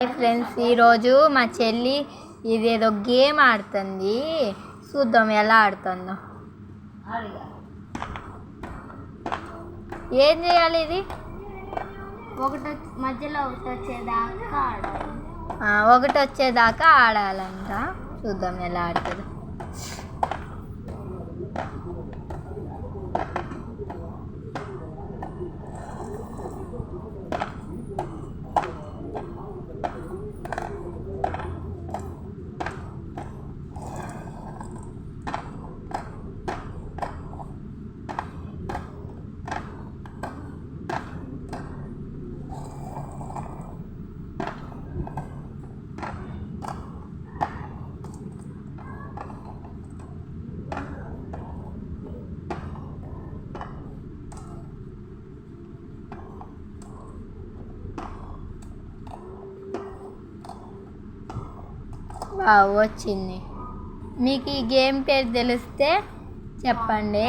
Hi friends ఈరోజు మా చెల్లి ఇదేదో గేమ్ ఆడుతుంది. చూద్దాం ఎలా ఆడుతుందో. ఏం చేయాలి ఇది? ఒకటి మధ్యలో ఒకటి వచ్చేదాకా ఆడాలి. ఒకటి వచ్చేదాకా ఆడాలంట. చూద్దాం ఎలా ఆడుతుందో. వావ్, వచ్చింది. మీకు ఈ గేమ్ పేరు తెలిస్తే చెప్పండి.